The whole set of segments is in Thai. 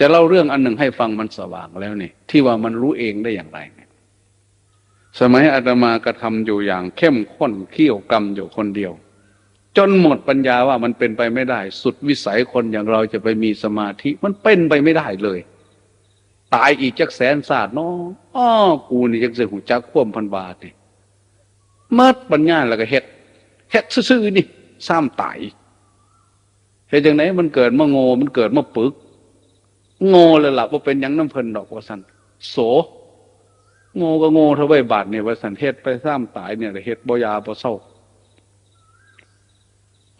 จะเล่าเรื่องอันหนึ่งให้ฟังมันสว่างแล้วนี่ที่ว่ามันรู้เองได้อย่างไรเนี่ยสมัยอาตมากระทำอยู่อย่างเข้มข้นเขี้ยวกรรมอยู่คนเดียว จนหมดปัญญาว่ามันเป็นไปไม่ได้ สุดวิสัยคนอย่างเราจะไปมีสมาธิมันเป็นไปไม่ได้เลย ตายอีกจักแสนศาสตร์เนาะอ้อกูนี่จักเสียหูจักคว่ำพันบาทนี่เมื่อปัญญาแล้วก็เฮ็ดเฮ็ดซื่อๆนี่ซ้ำตายเฮ็ดจังไหนมันเกิดมาโง่มันเกิดมาปึก โง่เลยล่ะว่าเป็นยังน้ำเพลินดอกว่าสันโสโง่ก็โง่เท่าใบบาทเนี่ยว่าสันเฮ็ดไปซ้ำตายเนี่ยเฮ็ดบ่ยาบ่เศร้า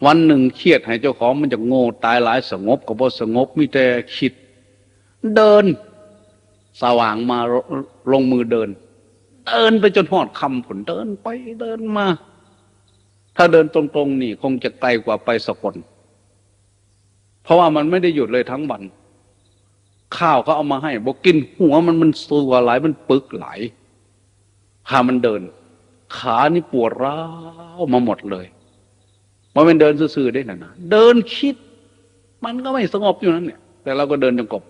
วันหนึ่งเครียดให้เจ้าของมันจะโง่ตายหลายสงบก็บ่สงบมีแต่คิด เดิน สว่างมาลงมือเดิน เดินไปจนหอดคำผลเดินไปเดินมา ถ้าเดินตรงๆนี่ คงจะไกลกว่าไปสกลเพราะว่ามันไม่ได้หยุดเลยทั้งวัน ข้าวเขาเอามาให้บอกกินหัวมันมันสัวไหลมันปึกไหลายพามันเดิน ขานี่ปวดร้าวมาหมดเลยมันเป็นเดินซื่อๆได้นะนะเดินคิด มันก็ไม่สงบอยู่นั่นเนี่ย แต่เราก็เดินจงกรม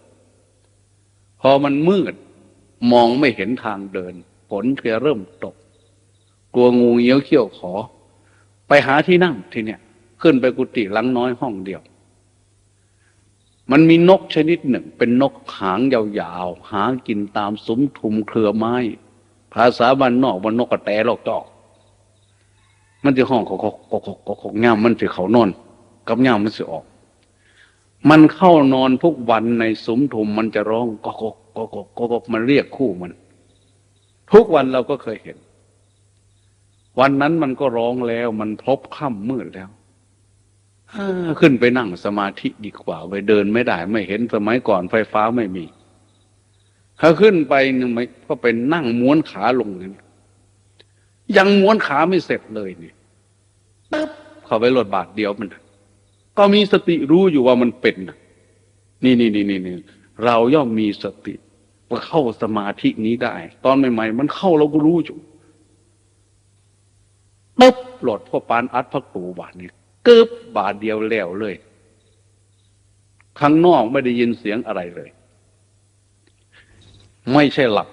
พอมันมืด มองไม่เห็นทางเดินฝนจะเริ่มตก กลัวงูเงี้ยวเขี้ยวขอ ไปหาที่นั่งที่เนี่ย ขึ้นไปกุฏิหลังน้อยห้องเดียว มันมีนกชนิดหนึ่ง เป็นนกหางยาวๆ หากินตามสมทุมเครือไม้ ภาษาบ้านนอกว่านกกระแตลอกจอก มันจะห้องกกกกกกกง่ามมันจะเขานอน กับง่ามมันจะออก มันเข้านอนทุกวันในสมทุมมันจะร้องกอกกอกกกกมันเรียกคู่มัน ทุกวันเราก็เคยเห็น วันนั้นมันก็ร้องแล้ว มันพบค่ำมืดแล้ว ขึ้นไปนั่งสมาธิดีกว่า ไปเดินไม่ได้ ไม่เห็นสมัยก่อนไฟฟ้าไม่มี ถ้าขึ้นไปนึงไม่ก็ไปนั่งม้วนขาลงนี่ยังม้วนขาไม่เสร็จเลยนี่ปึ๊บเข้าไปรถบาทเดียวมัน ก็มีสติรู้อยู่ว่ามันเป็นนี่นี่นี่นี่นี่เราย่อมมีสติเข้าสมาธินี้ได้ ตอนใหม่ๆมันเข้าเราก็รู้อยู่ปึ๊บหลดพ่อปานอัดพักตูบาทนี้ กึบบาทเดียวแล้วเลยข้างนอกไม่ได้ยินเสียงอะไรเลย ไม่ใช่หลับ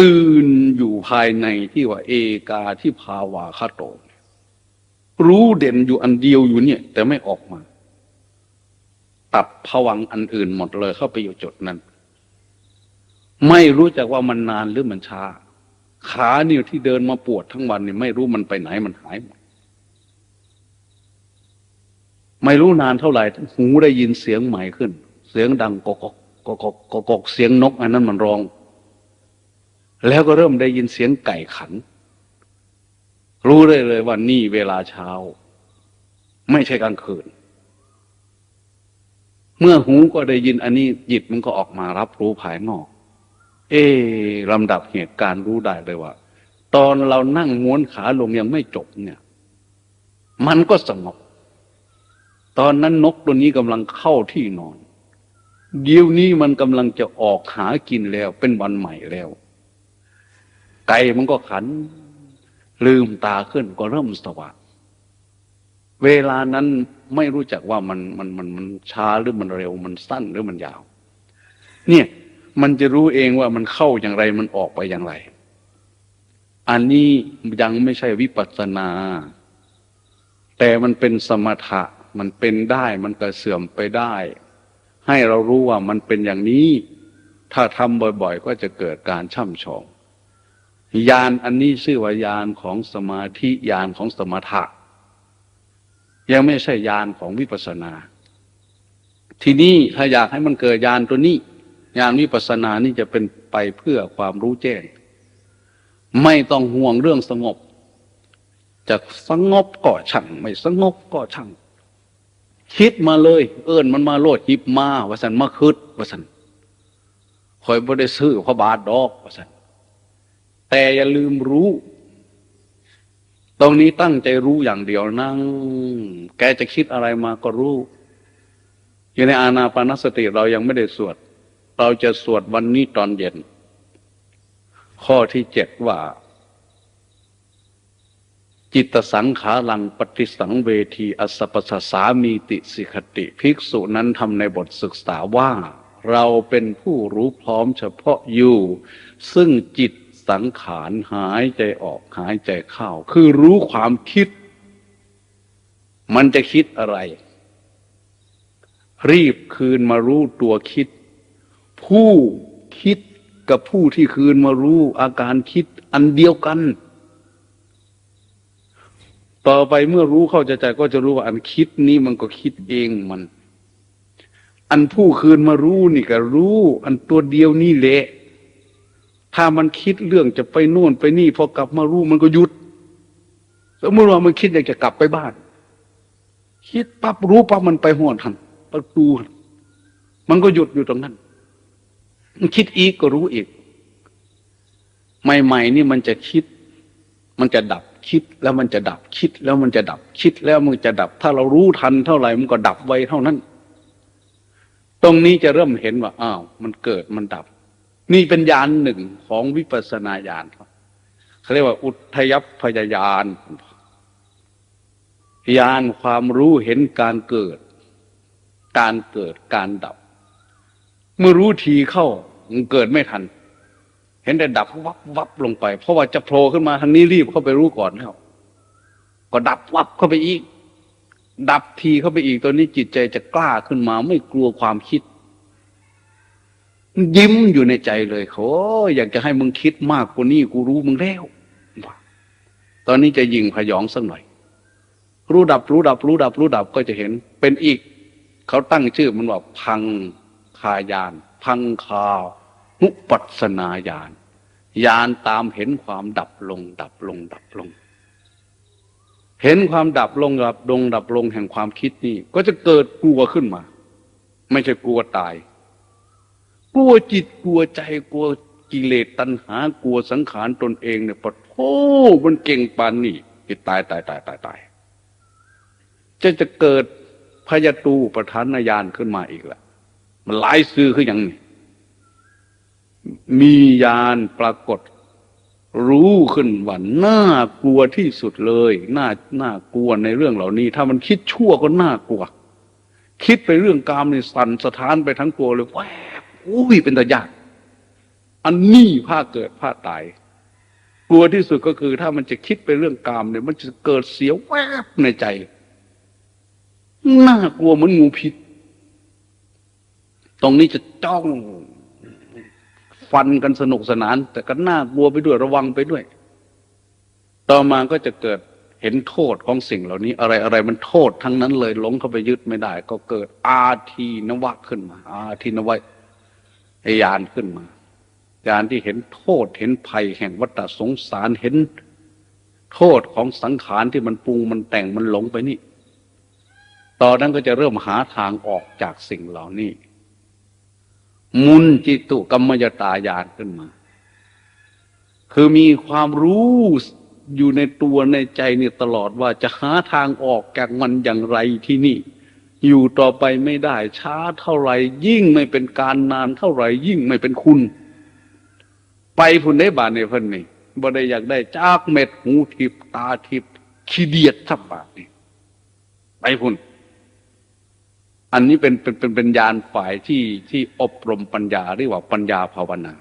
ตื่นอยู่ภายในที่ว่า เอกาที่ภาวาคาโต รู้เด่นอยู่อันเดียวอยู่เนี่ย แต่ไม่ออกมา ตัดผวังอันอื่นหมดเลยเข้าไปอยู่จุดนั้น ไม่รู้จักว่ามันนานหรือมันช้า ขาเนี่ยที่เดินมาปวดทั้งวันเนี่ยไม่รู้มันไปไหนมันหายหมด ไม่รู้นานเท่าไหร่ หูได้ยินเสียงใหม่ขึ้น เสียงดังกอกกอกกกกเสียงนก อันนั้นมันร้อง แล้วก็เริ่มได้ยินเสียงไก่ขัน รู้ได้เลยว่านี่เวลาเช้า ไม่ใช่กลางคืน เมื่อหูก็ได้ยินอันนี้จิตมันก็ออกมารับรู้ภายนอก เอลำดับเหตุการณ์รู้ได้เลยว่า ตอนเรานั่งม้วนขาลงยังไม่จบเนี่ย มันก็สงบ ตอนนั้นนกตัวนี้กำลังเข้าที่นอน เดี๋ยวนี้มันกำลังจะออกหากินแล้วเป็นวันใหม่แล้ว ไก่มันก็ขัน ลืมตาขึ้นก็เริ่มสว่างเวลานั้นไม่รู้จักว่ามันมันมันมันช้าหรือมันเร็วมันสั้นหรือมันยาว เนี่ยมันจะรู้เองว่ามันเข้าอย่างไรมันออกไปอย่างไร อันนี้ยังไม่ใช่วิปัสสนา แต่มันเป็นสมถะ มันเป็นได้ มันก็เสื่อมไปได้ ให้เรารู้ว่ามันเป็นอย่างนี้ ถ้าทำบ่อยๆ ก็จะเกิดการช่ำชองยานอันนี้ชื่อว่ายานของสมาธิยานของสมถะ ยังไม่ใช่ยานของวิปัสสนา ทีนี้ถ้าอยากให้มันเกิดยานตัวนี้ ยานวิปัสสนานี่จะเป็นไปเพื่อความรู้แจ้ง ไม่ต้องห่วงเรื่องสงบจะสงบก็ช่างไม่สงบก็ช่าง คิดมาเลย เอิญมันมาโลดหิบมาว่าสันมาคืดว่าสันคอยบ่ได้ซื้อพระบาทดอกว่าสันแต่อย่าลืมรู้ ตรงนี้ตั้งใจรู้อย่างเดียวนั่ง แกจะคิดอะไรมาก็รู้ อยู่ในอาณาปานสติเรายังไม่ได้สวด เราจะสวดวันนี้ตอนเย็น ข้อที่เจ็ดว่า จิตสังขารังปฏิสังเวทีอสปสสามีติสิกติภิกษุนั้นทำในบทศึกษาว่า เราเป็นผู้รู้พร้อมเฉพาะอยู่ ซึ่งจิตสังขารหายใจออกหายใจเข้า คือรู้ความคิด มันจะคิดอะไร รีบคืนมารู้ตัวคิด ผู้คิดกับผู้ที่คืนมารู้อาการคิดอันเดียวกัน ต่อไปเมื่อรู้เข้าใจใจก็จะรู้ว่าอันคิดนี้มันก็คิดเองมัน อันผู้คืนมารู้นี่ก็รู้ อันตัวเดียวนี่แหละ ถ้ามันคิดเรื่องจะไปโน่นไปนี่พอกลับมารู้มันก็หยุดสมมติว่ามันคิดอยากจะกลับไปบ้าน คิดปั๊บรู้ปั๊บมันไปหัวทันประตูมันก็หยุดอยู่ตรงนั้น มันคิดอีกก็รู้อีก ใหม่ ๆ นี่มันจะคิด มันจะดับ คิดแล้วมันจะดับคิดแล้วมันจะดับคิดแล้วมันจะดับ ถ้าเรารู้ทันเท่าไหร่มันก็ดับไวเท่านั้น ตรงนี้จะเริ่มเห็นว่าอ้าวมันเกิดมันดับ นี่เป็นญาณหนึ่งของวิปัสสนาญาณเขาเรียกว่าอุทยพยญาณญาณความรู้เห็นการเกิด การเกิดการดับ เมื่อรู้ทีเข้ามันเกิดไม่ทัน เห็นแต่ดับวับวับลงไป เพราะว่าจะโผล่ขึ้นมาทางนี้รีบเข้าไปรู้ก่อนแล้วก็ดับวับเข้าไปอีก ดับทีเข้าไปอีกตัวนี้จิตใจจะกล้าขึ้นมา ไม่กลัวความคิดยิ้มอยู่ในใจเลยโอ้อยากจะให้มึงคิดมากกว่านี้กูรู้มึงแล้ว ตอนนี้จะยิงพยองสักหน่อย รู้ดับรู้ดับ รู้ดับ รู้ดับก็จะเห็น เป็นอีก เขาตั้งชื่อมันว่าพังคายาน พังคา นุปัสนาญาณญาณตามเห็นความดับลง ดับลง ดับลง เห็นความดับลงดับลงดับลงแห่งความคิดนี่ก็จะเกิดกลัวขึ้นมา ไม่ใช่กลัวตาย กลัวจิตกลัวใจกลัวกิเลสตัณหากลัวสังขารตนเองเนี่ยปะโอ้มันเก่งปานนี่จิตตายตายตายตายตายจะจะเกิดพยาตูประธานญาณขึ้นมาอีกละมันหลายซื้อคืออย่างนี้ มีญาณปรากฏ รู้ขึ้นว่าน่ากลัวที่สุดเลยน่าน่ากลัวในเรื่องเหล่านี้ ถ้ามันคิดชั่วก็น่ากลัว คิดไปเรื่องกามในสั่นสถานไปทั้งตัวเลยแวบอุ้ยเป็นตายากอันนี้ผ้าเกิดผ้าตาย กลัวที่สุดก็คือ ถ้ามันจะคิดไปเรื่องกามเนี่ย มันจะเกิดเสียแวบในใจน่ากลัวเหมือนงูพิษ ตรงนี้จะจ้อง ฟันกันสนุกสนาน แต่ก็น่ากลัวไปด้วยระวังไปด้วย ต่อมาก็จะเกิดเห็นโทษของสิ่งเหล่านี้ อะไรอะไรมันโทษทั้งนั้นเลยหลงเข้าไปยึดไม่ได้ ก็เกิดอาทีนวะขึ้นมา อาทีนวะยานขึ้นมายานที่เห็นโทษเห็นภัยแห่งวัฏสงสารเห็นโทษของสังขารที่มันปรุงมันแต่งมันหลงไปนี่ ตอนนั้นก็จะเริ่มหาทางออกจากสิ่งเหล่านี้ มุนจิตุกรรมยตายานขึ้นมา คือมีความรู้อยู่ในตัวในใจนี่ตลอดว่าจะหาทางออกจากมันอย่างไรที่นี่ อยู่ต่อไปไม่ได้ช้าเท่าไหร่ยิ่งไม่เป็นการนานเท่าไหร่ยิ่งไม่เป็นคุณ ไปพุ่นได้บาทในพิ่นนี่บ่ได้อยากได้จากเม็ดหูทิพตาทิพขี้เดียดทับบาทนี่ไปพุ่น อันนี้เป็นเป็นเป็นเป็นญาณฝ่ายที่ที่อบรมปัญญาเรียกว่าปัญญาภาวนา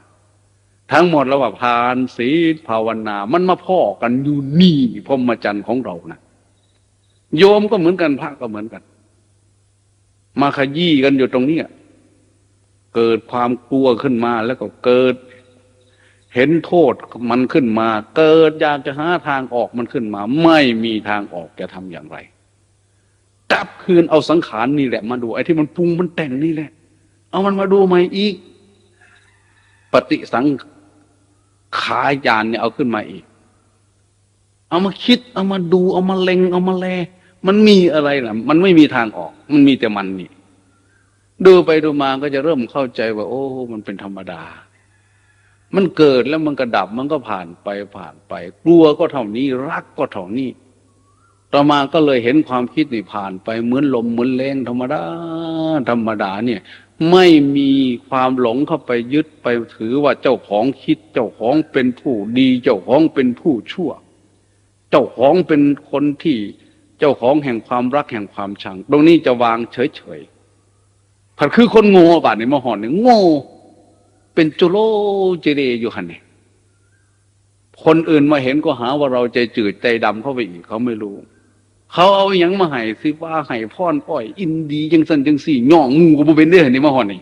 ทั้งหมดแล้วว่าพานศีลภาวนา มันมาพ่อกันอยู่นี่พรหมจรรย์ของเรานะโยมก็เหมือนกันพระก็เหมือนกัน มาขยี้กันอยู่ตรงเนี้ยเกิดความกลัวขึ้นมาแล้วก็เกิด เห็นโทษมันขึ้นมา เกิดอยากจะหาทางออกมันขึ้นมา ไม่มีทางออกจะทำอย่างไร กลับคืนเอาสังขารนี่แหละ มาดูไอ้ที่มันปรุงมันแต่งนี่แหละ เอามันมาดูใหม่อีก ปฏิสังขายานเนี่ยเอาขึ้นมาอีก เอามาคิด เอามาดู เอามาเล็ง เอามาแล มันมีอะไรล่ะ มันไม่มีทางออก มันมีแต่มันนี่ ดูไปดูมาก็จะเริ่มเข้าใจว่า โอ้ มันเป็นธรรมดา มันเกิดแล้วมันก็ดับ มันก็ผ่านไปผ่านไป กลัวก็เท่านี้ รักก็เท่านี้ ต่อมาก็เลยเห็นความคิดนี่ผ่านไปเหมือนลมเหมือนแรงธรรมดาธรรมดาเนี่ย ไม่มีความหลงเข้าไปยึดไปถือว่าเจ้าของคิด เจ้าของเป็นผู้ดี เจ้าของเป็นผู้ชั่วจจ้าของเป็นคนที่เจ้าของแห่งความรักแห่งความชัง ตรงนี้จะวางเฉยๆผัดคือคนโง่บาดในมหอนเนี่ยโง่ เป็นจุโลเจเรอยู่หันเนี่ยคนอื่นมาเห็นก็หาว่าเราใจจืดใจดำเข้าไปอีกเขาไม่รู้ เขาเอาอยังมาให้สิว่าให้พ่อนอ้อย อินดีจังสันจังสี่ย่องงูก็บ่เป็นเด้อนี่มาหอนนี่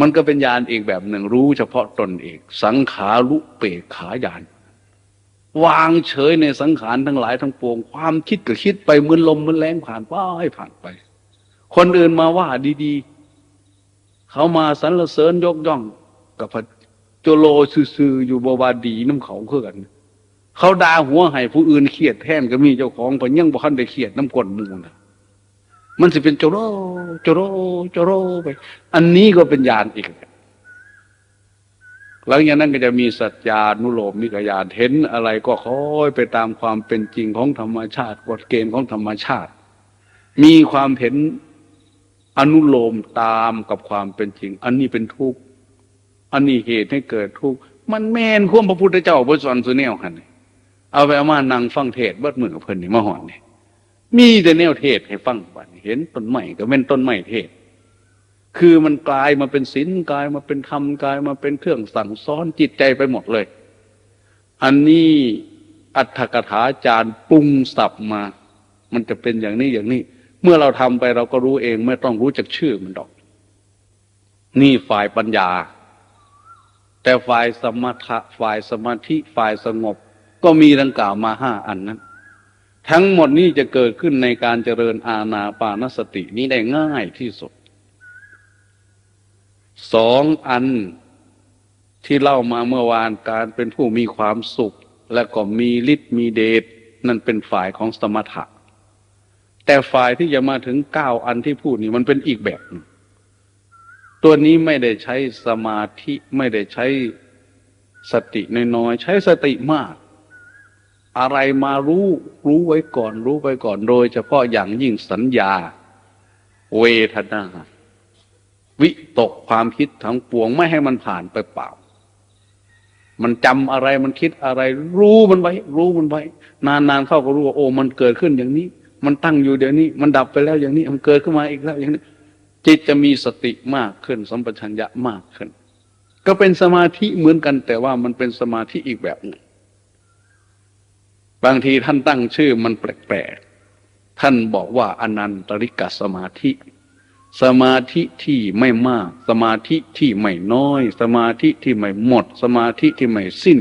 มันก็เป็นญาณเอกแบบหนึ่งรู้เฉพาะตนเองสังขารุเปกขาญาณวางเฉยในสังขารทั้งหลายทั้งปวง ความคิดก็คิดไปเหมือนลมเหมือนแรงผ่านไปให้ผ่านไป คนอื่นมาว่าดีๆ เขามาสรรเสริญยกย่องกับพระโจโลซื่อๆอยู่บวาดีน้ำเขาคือกัน เขาด่าหัวให้ผู้อื่นเครียดแทนก็มีเจ้าของเพนยังบ่คันได้เครียดน้ำกลมูนะมันจะเป็นโจโรโจโรโจโรไป อันนี้ก็เป็นญาณอีกหลังจากนั้นก็จะมีสัจญานุโลมมิกญาณเห็นอะไรก็ค่อยไปตามความเป็นจริงของธรรมชาติกฎเกณฑ์ของธรรมชาติ มีความเห็นอนุโลมตามกับความเป็นจริง อันนี้เป็นทุกข์อันนี้เหตุให้เกิดทุกข์มันแม่นควมพระพุทธเจ้าพระสอนสุเนวคันนี่ เอาไปเอามานั่งฟังเทศเบิดมือกับเพิ่นนี่มาหอนนี่มีแต่แนวเทศให้ฟังบัดเห็นต้นไม้ก็เป็นต้นไม้เทศ คือมันกลายมาเป็นศีลกลายมาเป็นธรรมกลายมาเป็นเครื่องสั่งสอนจิตใจไปหมดเลย อันนี้อัตถกถาจารย์ปรุงสับมา มันจะเป็นอย่างนี้อย่างนี้ เมื่อเราทำไปเราก็รู้เองไม่ต้องรู้จักชื่อมันดอก นี่ฝ่ายปัญญา แต่ฝ่ายสมถะฝ่ายสมาธิฝ่ายสงบ ก็มีดังกล่าวมาห้าอันนั้น ทั้งหมดนี้จะเกิดขึ้นในการเจริญอาณาปานสตินี้ได้ง่ายที่สุด สองอันที่เล่ามาเมื่อวานการเป็นผู้มีความสุข และก็มีฤทธิ์มีเดชนั่นเป็นฝ่ายของสมถะ แต่ฝ่ายที่จะมาถึงเก้าอันที่พูดนี่มันเป็นอีกแบบ ตัวนี้ไม่ได้ใช้สมาธิไม่ได้ใช้สติน้อยๆใช้สติมาก อะไรมารู้รู้ไว้ก่อน รู้ไว้ก่อนโดยเฉพาะอย่างยิ่งสัญญา เวทนา วิตกความคิดทั้งปวงไม่ให้มันผ่านไปเปล่า มันจำอะไรมันคิดอะไร รู้มันไว้ รู้มันไว้ นานๆเข้าก็รู้ว่าโอ้มันเกิดขึ้นอย่างนี้ มันตั้งอยู่เดี๋ยวนี้ มันดับไปแล้วอย่างนี้มันเกิดขึ้นมาอีกแล้วอย่างนี้จิตจะมีสติมากขึ้น สัมปชัญญะมากขึ้น ก็เป็นสมาธิเหมือนกันแต่ว่ามันเป็นสมาธิอีกแบบหนึ่ง บางทีท่านตั้งชื่อมันแปลกๆ ท่านบอกว่าอนันตริกสมาธิ สมาธิที่ไม่มาก สมาธิที่ไม่น้อย สมาธิที่ไม่หมด สมาธิที่ไม่สิ้น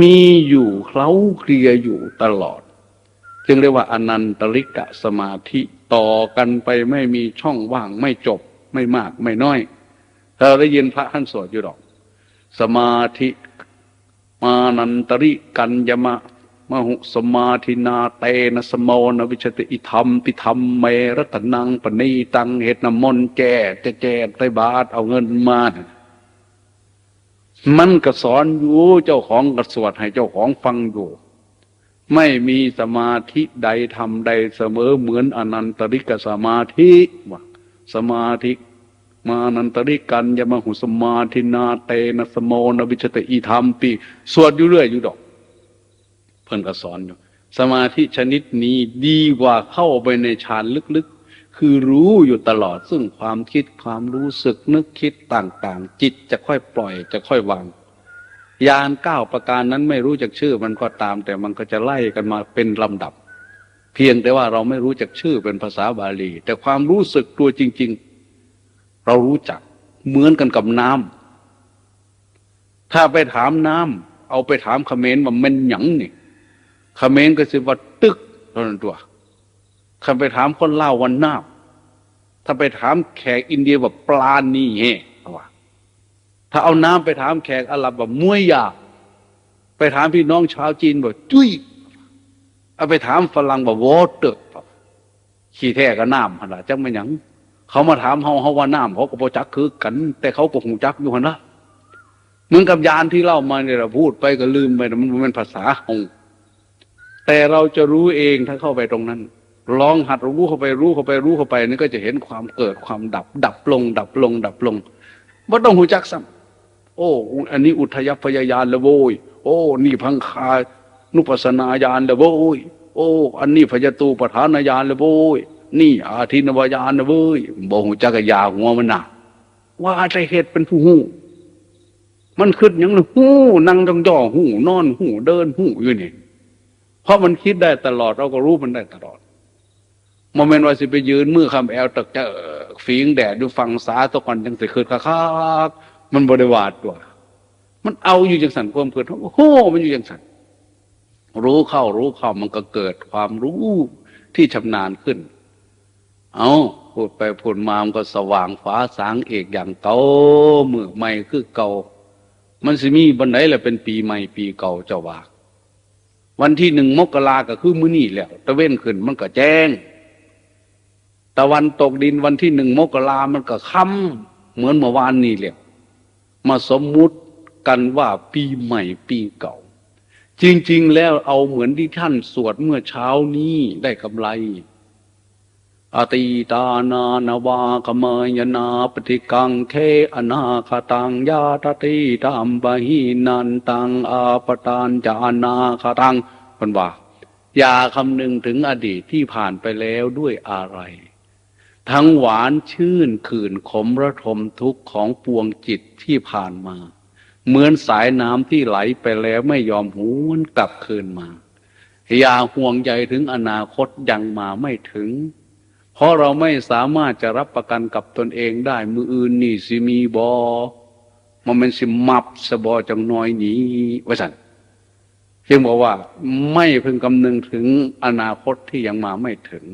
มีอยู่เคล้าเคลียอยู่ตลอด จึงเรียกว่าอนันตริกะสมาธิต่อกันไปไม่มีช่องว่างไม่จบไม่มากไม่น้อย เราได้ยินพระท่านสวดอยู่หรอก สมาธิมานันตริกัญญมะ มหุสมาธินาเตนะสมโมนวิชติอิธรรมปิธรรมเมรตนังปณีตังเหตุนมนต์แจจะแจไตบาทเอาเงินมา มันก็สอนอยู่เจ้าของกระสวดให้เจ้าของฟังอยู่ ไม่มีสมาธิใดทำใดเสมอเหมือนอนันตริกสมาธิว่าสมาธิมานันตริกันยมหุสมาธินาเตนะสมโมนวิชติอิธรรมปีสวดอยู่เรื่อยอยู่ดอก พิ่นก็สอนอยู่ สมาธิชนิดนี้ดีกว่าเข้าไปในฌานลึกๆ คือรู้อยู่ตลอดซึ่งความคิดความรู้สึกนึกคิดต่างๆ จิตจะค่อยปล่อยจะค่อยวางยานเก้าประการนั้นไม่รู้จักชื่อมันก็ตาม แต่มันก็จะไล่กันมาเป็นลำดับ เพียงแต่ว่าเราไม่รู้จักชื่อเป็นภาษาบาลี แต่ความรู้สึกตัวจริง ๆ เรารู้จักเหมือนกันกับน้ำถ้าไปถามน้ำเอาไปถามเขมรว่ามันหยังนี่ เขมรก็สิว่าตึกเท่านั้นตัวถ้าไปถามคนเล่าวันน้ำถ้าไปถามแขกอินเดียว่าปลานี่เฮว่าถ้าเอาน้ำไปถามแขกอาหรับว่ามวยยาไปถามพี่น้องชาวจีนว่าจุ้ยเอาไปถามฝรั่งว่าวอเตอร์ขี้แท้ก็น้ำขนาดจังไม่หยัง เขามาถามเฮาเฮาว่าน้ำเขาก็พอจักคือกัน แต่เขาก็คงจักอยู่หันละเหมือนกับยานที่เล่ามาเนี่ยเราพูดไปก็ลืมไปมันเป็นภาษาของ แต่เราจะรู้เองถ้าเข้าไปตรงนั้น ลองหัดรู้เข้าไปรู้เข้าไปรู้เข้าไปนี่ก็จะเห็นความเกิดความดับ ดับลง ดับลง ดับลงว่าต้องหูจักซ้ำโอ้ อันนี้อุทยพยายานละโวยโอ้ นี่พังคานุปัสนาญาณเลยโว้ยโอ้ อันนี้พยตูปฐานญาณเลยโว้ยนี่อาทินวายานนะเว้ยบ่หูจักยาหัวมันหนักว่าใจเหตุเป็นผู้หูมันขึ้นยังหูนั่งจ้องจ่อหูนอนหูเดินหูอยู่นี่ ราะมันคิดได้ตลอด เราก็รู้มันได้ตลอดโมเมนต์ว่าสิไปยืนมือคำแอลตึกจะฝีงแดดดูฟังสาตะก่อนจังสิคืนคักมันบริวารตัว มันเอาอยู่จังสันความเกิดโอ้โหมันอยู่จังสันรู้เข้ารู้เข้ามันก็เกิดความรู้ที่ชำนาญขึ้น เอาพูดไปพูดมามันก็สว่างฟ้าสางเอกอย่างเก่าเมื่อใหม่คือเก่า มันสิมีบันไดแหละเป็นปีใหม่ปีเก่าเจ้าว่า วันที่หนึ่งมกราก็คือมื้อนี้แล้วตะเว้นขึ้นมันก็แจ้ง ตะวันตกดินวันที่หนึ่งมกรามันก็ค่ำเหมือนเมื่อวานนี้แล้วมาสมมุติกันว่าปีใหม่ปีเก่า จริง ๆ แล้วเอาเหมือนที่ท่านสวดเมื่อเช้านี้ได้กำไร อตีตานานาวากมยนาปฏิกังเทอนาคตังยาตติตามบาหินันตังอาปตานจานาคตังมันว่าอย่าคำนึงถึงอดีตที่ผ่านไปแล้วด้วยอะไร ทั้งหวานชื่นขื่นขมระทมทุกข์ของปวงจิตที่ผ่านมา เหมือนสายน้ำที่ไหลไปแล้วไม่ยอมหวนกลับคืนมา อย่าห่วงใยถึงอนาคตยังมาไม่ถึง เพราะเราไม่สามารถจะรับประกันกับตนเองได้ มืออื่นนี่สิมีบอมันเป็นสิมับสบอจังน้อยนี้ไว้สันจึงบอกว่าไม่พึงคำนึงถึงอนาคตที่ยังมาไม่ถึง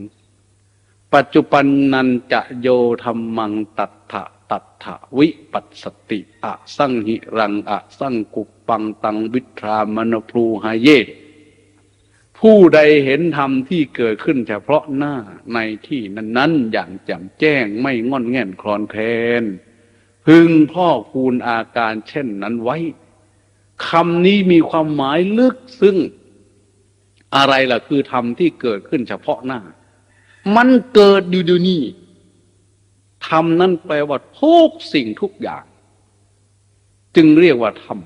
ปัจจุบันนันจะโยธรรมังตัตถะตัตถะวิปัสสติอะ สังหิรังอะ สังกุปปังตังวิทรามนพลูหายเย ผู้ใดเห็นธรรมที่เกิดขึ้นเฉพาะหน้าในที่นั้นๆ อย่างแจ่มแจ้งไม่งอนแง่นคลอนแคลนพึงพ่อคูณอาการเช่นนั้นไว้คำนี้มีความหมายลึกซึ้งอะไรล่ะคือธรรมที่เกิดขึ้นเฉพาะหน้า มันเกิดอยู่เดี๋ยวนี้ธรรมนั้นแปลว่าทุกสิ่งทุกอย่าง จึงเรียกว่าธรรม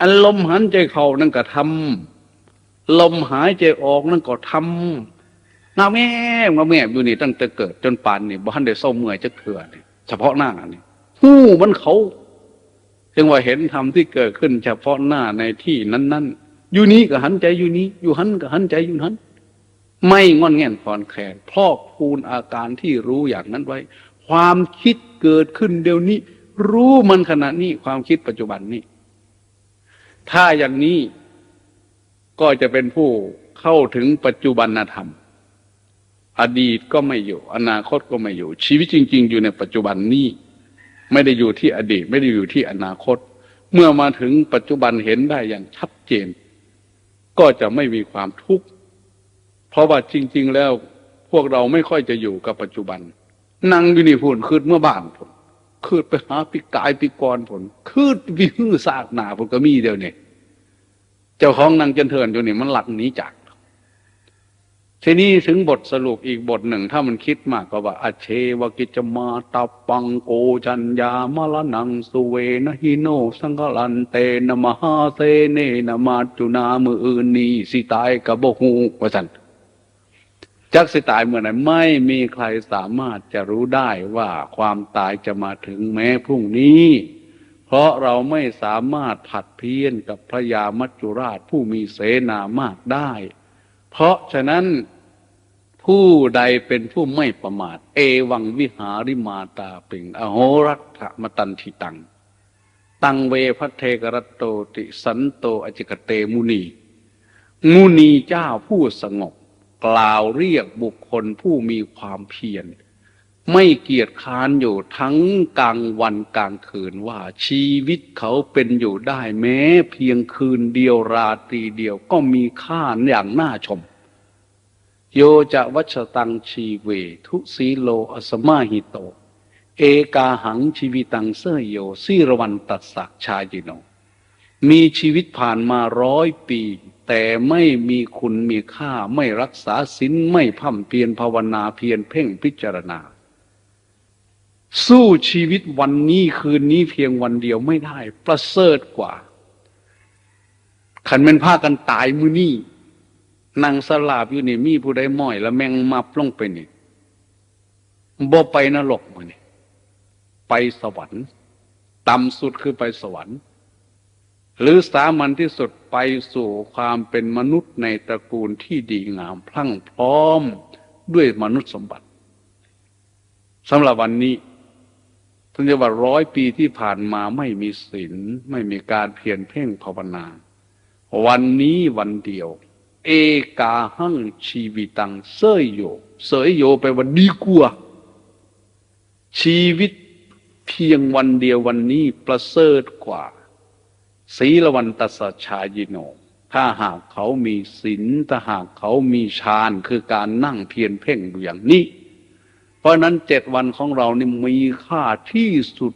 อันลมหันใจเขานั่นก็ทำ ลมหายใจออกนั่นก็ทำน้าแม่มาแม่อยู่นี่ตั้งแต่เกิดจนป่านนี่บ้านได้เศร้าเมื่อยจะเถื่อนี่เฉพาะหน้านี่หู้มันเขาจึงว่าเห็นธรรมที่เกิดขึ้น เฉพาะหน้าในที่นั้นๆอยู่นี้ก็หันใจอยู่นี้ อยู่หันก็หันใจอยู่นั้น ไม่งอนแง่นคอนแคลนพอกพูนอาการที่รู้อย่างนั้นไว้ ความคิดเกิดขึ้นเดี๋ยวนี้ รู้มันขณะนี้ความคิดปัจจุบันนี้ ถ้าอย่างนี้ ก็จะเป็นผู้เข้าถึงปัจจุบันธรรม อดีตก็ไม่อยู่ อนาคตก็ไม่อยู่ ชีวิตจริง ๆ อยู่ในปัจจุบันนี้ ไม่ได้อยู่ที่อดีต ไม่ได้อยู่ที่อนาคต เมื่อมาถึงปัจจุบันเห็นได้อย่างชัดเจน ก็จะไม่มีความทุกข์เพราะว่าจริง ๆ แล้ว พวกเราไม่ค่อยจะอยู่กับปัจจุบันนั่งอยู่นี่พูนคืดเมื่อบ้านผมคืดไปหาปีกายปีกรผมคืดวิหื้อซากหนาผมก็มีเดียวเนี่ย เจ้าของนางเจนเทินอยู่นี่มันหลักนี้จาก ทีนี้ถึงบทสรุปอีกบทหนึ่ง ถ้ามันคิดมากก็ว่าอเชวกิจมาตาปังโกจัญญามะลนังสุเวนะฮิโน สังกลันเตนมหาเสเนนมาจุนามืออื่นนีสิตายกับบหูว่าสันจักสิตายเมื่อไหร่ไม่มีใครสามารถจะรู้ได้ว่าความตายจะมาถึงแม้พรุ่งนี้ เพราะเราไม่สามารถผัดเพี้ยนกับพระยามัจจุราชผู้มีเสนามากได้ เพราะฉะนั้นผู้ใดเป็นผู้ไม่ประมาท เอวังวิหาริมาตาปิง อโหรัตมตันทิตัง ตังเวพระเทกรตโตติสันโตอจิกเตมุนี มุนีเจ้าผู้สงบ กล่าวเรียกบุคคลผู้มีความเพียร ไม่เกียจค้านอยู่ทั้งกลางวันกลางคืนว่าชีวิตเขาเป็นอยู่ได้แม้ เพียงคืนเดียวราตรีเดียวก็มีค่าอย่างน่าชม โยจะวัชตังชีเว ทุสีโลอสมาหิโต เอกาหังชีวิตังเสยโยสิรวันตัสสักชาจิโน มีชีวิตผ่านมาร้อยปี แต่ไม่มีคุณมีค่าไม่รักษาศีลไม่พั่มเพียรภาวนาเพียรเพ่งพิจารณา สู้ชีวิตวันนี้คืนนี้เพียงวันเดียวไม่ได้ ประเสริฐกว่า ขันเป็นผ้ากันตายมือนี่นางสลาบอยู่นี่มีผู้ใดม้อยแล้วแมงมับลงไปนี่บ่ไปนรกมานี่ไปสวรรค์ต่ำสุดคือไปสวรรค์ หรือสามัญที่สุดไปสู่ความเป็นมนุษย์ในตระกูลที่ดีงาม พลั่งพร้อมด้วยมนุษย์สมบัติสำหรับวันนี้ ท่านจะว่าร้อยปีที่ผ่านมาไม่มีศีลไม่มีการเพียรเพ่งภาวนา วันนี้วันเดียว เอกาหังชีวิตังเสยโยเสยโยไปว่าดีกว่าชีวิตเพียงวันเดียววันนี้ประเสริฐกว่าศีลวันตสชายิโนถ้าหากเขามีศีลถ้าหากเขามีฌานคือการนั่งเพียรเพ่งอยู่อย่างนี้ เพราะนั้นเจ็ดวันของเรานี่มีค่าที่สุด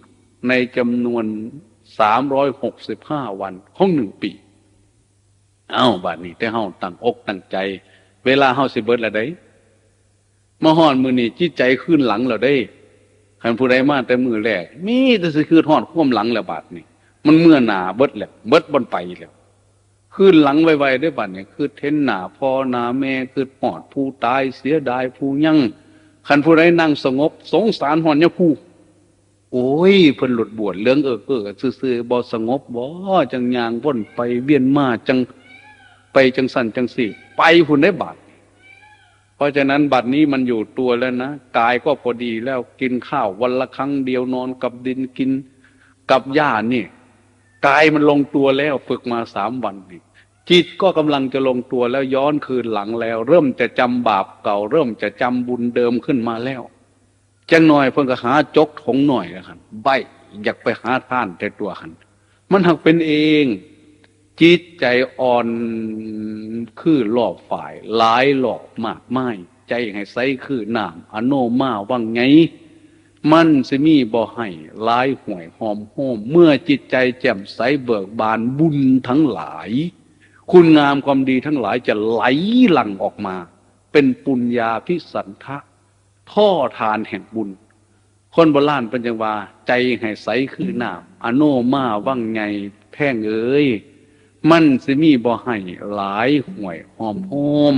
ในจำนวนสามร้อยหกสิบห้าวันของหนึ่งปี เอ้าบาดนี้แต่เฮาตั้งอกตั้งใจ เวลาเฮาสิเบิดละได้มาฮอนมือนี่จิตใจขึ้นหลังเราได้คันผู้ใดมาแต่มือแรกมีแต่สิคือทอดข่วมหลังแล้วบาดนี่มันเมื่อหนาเบิดแล้วเบิดบนไปแล้วขึ้นหลังไวๆได้บาดนี่คือเทนหนาพ่อหนาแม่คือปอดผู้ตายเสียดายผู้ยั่ง คันผู้ใดนั่งสงบ สงสารหอนยะคู่โอ้ยเพิ่นหลุดบวชเรื่องเออเออซื่อๆบ่สงบบ่จังยางวนไปเวียนมาจังไปจังสันจังสี่ ไปหุ่นได้บาทเพราะฉะนั้นบัดนี้มันอยู่ตัวแล้วนะกายก็พอดีแล้วกินข้าววันละครั้งเดียวนอนกับดินกินกับหญ้านี่กายมันลงตัวแล้วฝึกมาสามวันนี่ จิตก็กำลังจะลงตัวแล้วย้อนคืนหลังแล้ว เริ่มจะจำบาปเก่า เริ่มจะจำบุญเดิมขึ้นมาแล้วจังหน่อยเพิ่งก็หาจกถงหน่อยนะครับใบอยากไปหาท่านแต่ตัวหันมันหักเป็นเอง จิตใจอ่อนคือหลอบฝ่ายหลายหลอกมากไม้ใจให้ใสคือน้ำอโนมาว่างไง มันสิมีบ่ให้หลายห่วยหอมห้อมเมื่อจิตใจแจ่มใสเบิกบานบุญทั้งหลาย คุณงามความดีทั้งหลายจะไหลหลั่งออกมา เป็นปุญญาพิสันทะ ท่อทานแห่งบุญ คนโบราณป็นจังว่าใจให้ใสคือน้ำอโนมาว่างไงแพ่งเอ้ย มันสิมีบ่ให้หลายห่วยหอมหอม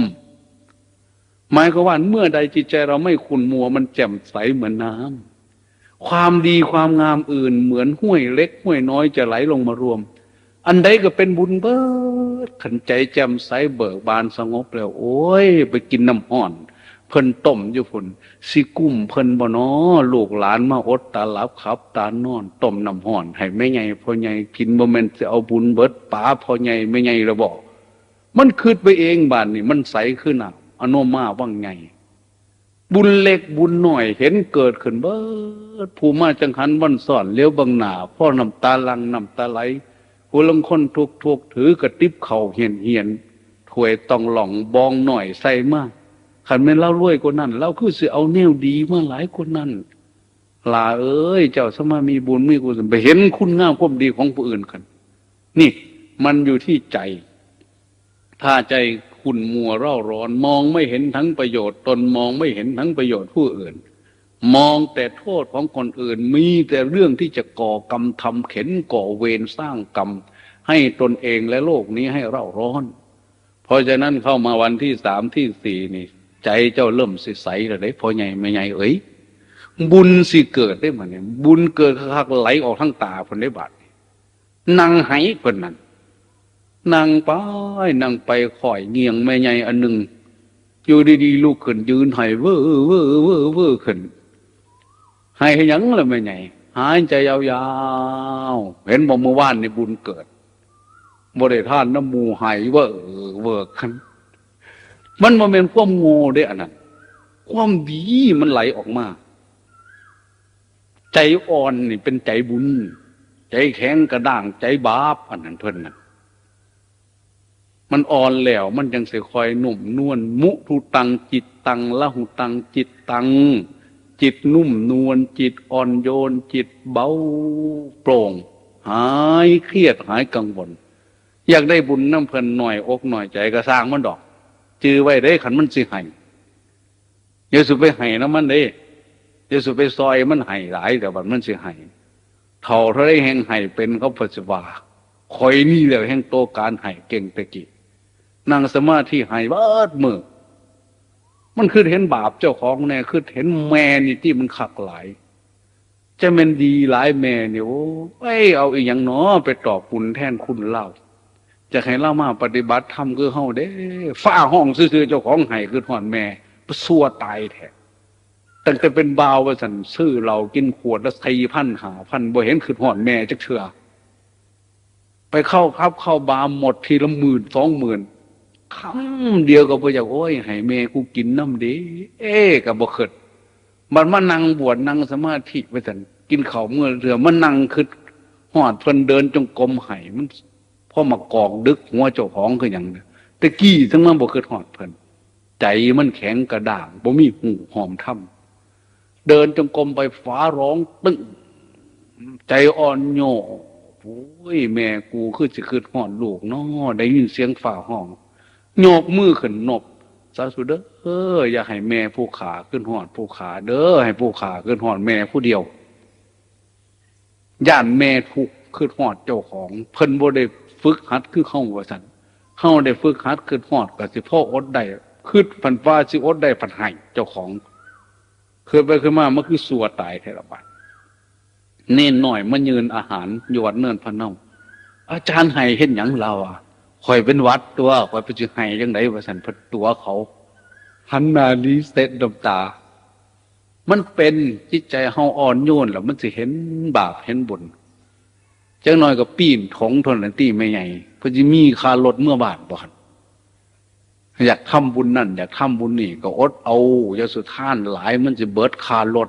หมายก็ว่าเมื่อใดจิตใจเราไม่ขุนมัวมันแจ่มใสเหมือนน้ำความดีความงามอื่นเหมือนห้วยเล็กห้วยน้อยจะไหลลงมารวม อันใดก็เป็นบุญเบิดขันใจแจ่มใสเบิกบานสงบแล้ว โอ้ย ไปกินน้ำห่อน เพิ่นต้มอยู่พุ่นสิกุ้มเพิ่นบ่นอลูกหลานมาอดตาหลับขับ ตานอนต้มน้ำห่อน ให้แม่ใหญ่พ่อใหญ่กินบ่แม่นสิเอาบุญเบิดป๋าพ่อใหญ่แม่ใหญ่ระบอกมันคืดไปเองบานนี่มันใสขึ้นอะอโนมาว่างไง บุญเล็กบุญหน่อยเห็นเกิดขึ้นเบิดผู้มาจังหันวันสอนเลี้ยวบังหนาพ่อน้ำตาลังน้ำตาไหล ผู้ลงคนทุกทุกถือกระติบเข่าเหียนเหียนถวยต้องหล่องบองหน่อยใส่มากขันแม่นเล่ารวยกว่านั้นเราคือสิเอาแนวดีมาหลายคนนั้นลาเอ้ย เจ้าสมามีบุญมีกุศลไปเห็นคุณงามความดีของผู้อื่นกัน นี่มันอยู่ที่ใจ ถ้าใจขุ่นมัวเร่าร้อนมองไม่เห็นทั้งประโยชน์ ตนมองไม่เห็นทั้งประโยชน์ผู้อื่น มองแต่โทษของคนอื่นมีแต่เรื่องที่จะก่อกรรมทำเข็นก่อเวรสร้างกรรม ให้ตนเองและโลกนี้ให้เร่าร้อน เพราะฉะนั้นเข้ามาวันที่สามที่สี่นี่ ใจเจ้าเริ่มสิใสแล้วได้พอใหญ่ไม่ใหญ่เอ้ยบุญสิเกิดได้มาเนี่ยบุญเกิดคักไหลออกทั้งตาคนได้บาดนางไหคนนั้นนางไปนางไปข่อยเงียงแม่ใหญ่อันหนึ่งอยู่ดีๆลูกขึ้นยืนให้เว่อเว่อเว่อเว่อขึ้น ให้หยังเลยแม่ใหญ่หายใจยาวๆ เห็นบอกเมื่อวานในบุญเกิดบริท่านน้ำมูหายเว่อเว่อขึ้นมันมาเป็นความโง่ได้อันนั้น ความดีมันไหลออกมา ใจอ่อนนี่เป็นใจบุญ ใจแข็งกระด้าง ใจบาปอันนั้นเพิ่นน่ะมันอ่อนแล้วมันยังเสียคอยหนุ่มนวลมุทุตังจิตตังละหุตังจิตตัง จิตนุ่มนวลจิตอ่อนโยน จิตเบาโปร่ง หายเครียดหายกังวล อยากได้บุญน้ำเพลินหน่อยอกหน่อยใจก็สร้างมันดอก จื้อไว้ได้ขันมันสิให้เยสุไปให้นะมันเด้เยสุไปซอยมันให้หลายแต่บัดมันสิให้เท่าเท่าได้แห่งให้เป็นเขาปัจจุบันคอยนี่แหละแห่งโตการให้เก่งตะกี้นั่งสมาธิให้เบิดมือ มันคือเห็นบาปเจ้าของแน่คือเห็นแม่นี่ที่มันขักหลายจะเป็นดีหลายแม่เนี่ยโอ้ยเอาอีกอย่างเนาะไปตอบคุณแทนคุณเล่าจะให้เล่ามาปฏิบัติธรรมคือเฮาเด้ฝ้าห้องซื่อเจ้าของไห้คือหอนแม่ประสัวตายแท้ตั้งแต่เป็นบ่าวว่าสันซื้อเรากินขวดและสี่พันหาพันบ่เห็นคือหอนแม่จักเชื่อไปเข้าครับเข้าบาหมดทีละหมื่นสองหมื่น คำเดียวก็บ่อยากโอ้ยให้แม่กูกินน้ำดีเอ๊ก็บ่เคิดมันมานั่งบวชนั่งสมาธิไปสันกินข้าวเมื่อเรือมันนั่งคือหอดเพิ่นเดินจงกรมไห้มันพ่อมากอกดึกหัวเจ้าของคืออย่างนี้ตะกี้ทั้งมันบ่คือหอดเพิ่นใจมันแข็งกระด้างบ่มีหูหอมถ้ำเดินจงกรมไปฟ้าร้องตึ้งใจอ่อนโยโอ้ยแม่กูคือจะคือหอดลูกน้อได้ยินเสียงฝ่าห้อง โยกมือขึ้นนบสาธุเด้อเอออย่าให้แม่ผู้ขาขึ้นหอดผู้ขาเด้อให้ผู้ขาขึ้นหอดแม่ผู้เดียวย่านแม่ทุกขึ้นหอดเจ้าของ เพิ่นบ่ได้ฝึกหัดคือเข้าว่าสันเข้าได้ฝึกหัดขึ้นหอดกับสิพ่ออดได้คือพันฟ้าสิอดได้พันให้เจ้าของเคือไปคือมามันคือสัวตายแทระบาดเน้นหน่อยมันยืนอาหารอยู่วัดเนินพะเนาอาจารย์ให้เห็นหยังเราอะ คอยเป็นวัดตัวคอยไปจือให้ยังไงว่าสันเพตัวเขาหันหน้าดีเสร็จดมตา มันเป็นจิตใจเฮาอ่อนโยนแล้วมันสิเห็นบาปเห็นบุญจังน้อยก็ปีนถงทนนันตีไม่ใหญ่เพอจะมีคารถเมื่อบาทบ่อนอยากทำบุญนั่น อยากทำบุญนี่ ก็อดเอาอย่าสุดท่านหลายมันจะเบิดคารถ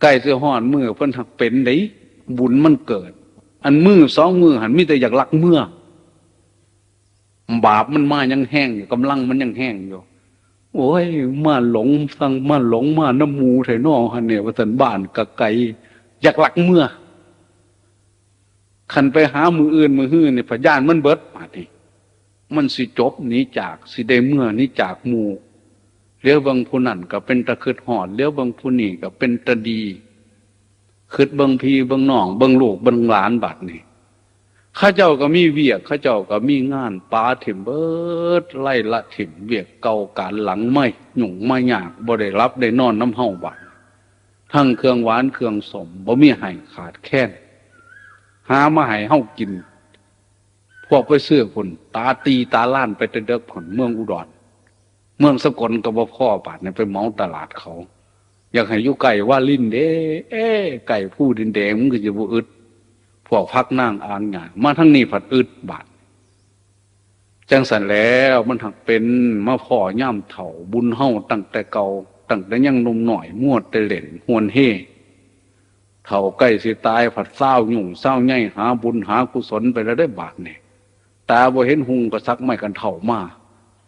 ใกล้เสื้อห่อนมือเพิ่นหักเป็นไดบุญมันเกิด อันมือสองมือหันมีแต่อยากลักเมื่อบาปมันมายังแห้งอยู่กำลังมันยังแห้งอยู่โอ้ยมาหลงฟังมาหลงมาน้ำมูไถนอหันเนี่ยว่าสันบ้านกะไกอยากหลักเมื่อขันไปหามืออื่นมือหื้อเนี่ยพยานมันเบิดมาทีมันสิจบหนีจากสิได้เมื่อนี้จากหมู่เลี้ยวบางผู้นั่นก็เป็นตะคืดหอดเลี้ยวบางผู้นี่ก็เป็นตะดี คืดบางพีบางน้องบางลูกบางหลานบัดนี่ข้าเจ้าก็มีเวียกข้าเจ้าก็มีงานปาถิ่มเบิดไล่ละถิ่มเวียกเก่าการหลังไม่หยุ่งไม่ยากบ่ได้รับได้นอนน้ำเฮาบัดทั้งเครื่องหวานเครื่องสมบ่มีให้ขาดแค้นหามาให้เฮากิน พวกไปเสื้อคนตาตีตาล้านไปเด็กผลเมืองอุดร เมืองสกลกับพ่อบาดเนี่ยไปเมาตลาดเขา อยากให้ยุไก่ว่าลิ้นเด้เอ้ไก่ผู้ดินแดงมันก็จะบุอึดพวกพักนั่งอ่านงานมาทั้งนี้ผัดอึดบาดจังสันแล้วมันถักเป็นมาพ่อย่ำเถ่าบุญเฮาตั้งแต่เก่าตั้งแต่ยังนมหน่อยมวดแต่เล่นหวนเฮเท่าใกล้สิตายผัดเศร้าหยุ่งเศร้าใหญ่หาบุญหากุศลไปแล้วได้บาทเนี่ยตาบ่เห็นหุงก็ซักไม่กันเท่ามา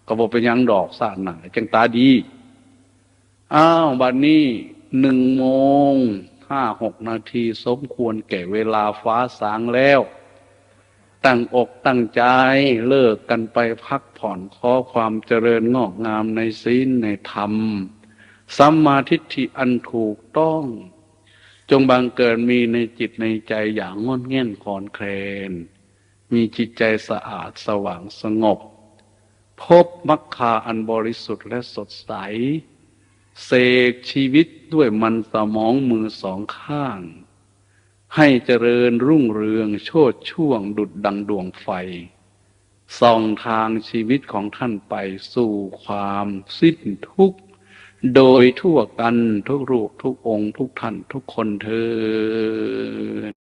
ก็บอกเป็นยังดอกสาหนาจังตาดี อ้าวบัดนนี้หนึ่งโมงห้าหกนาทีสมควรแก่เวลาฟ้าสางแล้ว ตั้งอกตั้งใจเลิกกันไปพักผ่อนขอความเจริญงอกงามในศีลในธรรมสัมมาทิฏฐิอันถูกต้อง จงบังเกิดมีในจิตในใจอย่างงอนเง่นคอนแคลน มีจิตใจสะอาดสว่างสงบ พบมรรคาอันบริสุทธิ์และสดใส เสกชีวิตด้วยมันสมองมือสองข้าง ให้เจริญรุ่งเรืองโชดช่วงดุดดังดวงไฟ ส่องทางชีวิตของท่านไปสู่ความสิ้นทุกข์ โดยทั่วกันทุกรูปทุกองค์ ทุกท่านทุกคนเธอ